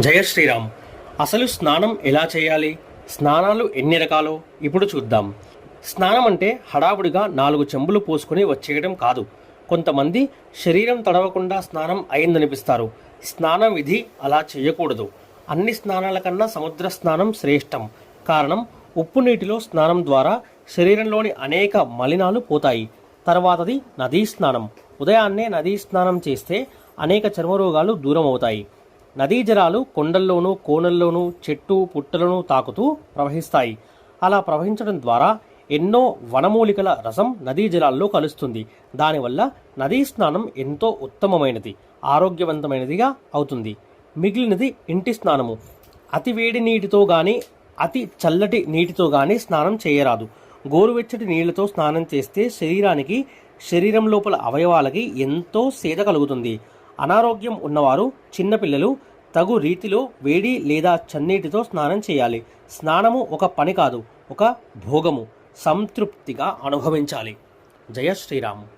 జయ శ్రీరామ్. అసలు స్నానం ఎలా చేయాలి? స్నానాలు ఎన్ని రకాలో? ఇప్పుడు చూద్దాం. స్నానం అంటే హడావుడిగా నాలుగు చెంబులు పోసుకుని వచ్చేయడం కాదు. కొంతమంది శరీరం తడవకుండా స్నానం అయిందనిపిస్తారు. స్నానం విధి అలా చేయకూడదు. అన్ని స్నానాల కన్నా సముద్ర స్నానం శ్రేష్టం. కారణం ఉప్పు నీటిలో స్నానం ద్వారా శరీరంలోని అనేక మలినాలు పోతాయి. తర్వాతది నదీ స్నానం. ఉదయాన్నే నదీ స్నానం చేస్తే అనేక చర్మరోగాలు దూరం అవుతాయి నదీ జలాలు కొండల్లోనూ కోనల్లోనూ చెట్టు పుట్టలను తాకుతూ ప్రవహిస్తాయి. అలా ప్రవహించడం ద్వారా ఎన్నో వనమూలికల రసం నదీ జలాల్లో కలుస్తుంది. దానివల్ల నదీ స్నానం ఎంతో ఉత్తమమైనది ఆరోగ్యవంతమైనదిగా అవుతుంది. మిగిలినది ఇంటి స్నానము. అతి వేడి నీటితో కానీ అతి చల్లటి నీటితో కానీ స్నానం చేయరాదు. గోరువెచ్చటి నీళ్ళతో స్నానం చేస్తే శరీరానికి శరీరం లోపల అవయవాలకి ఎంతో సేద కలుగుతుంది. అనారోగ్యం ఉన్నవారు చిన్నపిల్లలు తగు రీతిలో వేడి లేదా చన్నీటితో స్నానం చేయాలి. స్నానము ఒక పని కాదు ఒక భోగము. సంతృప్తిగా అనుభవించాలి. జయ శ్రీరామ్.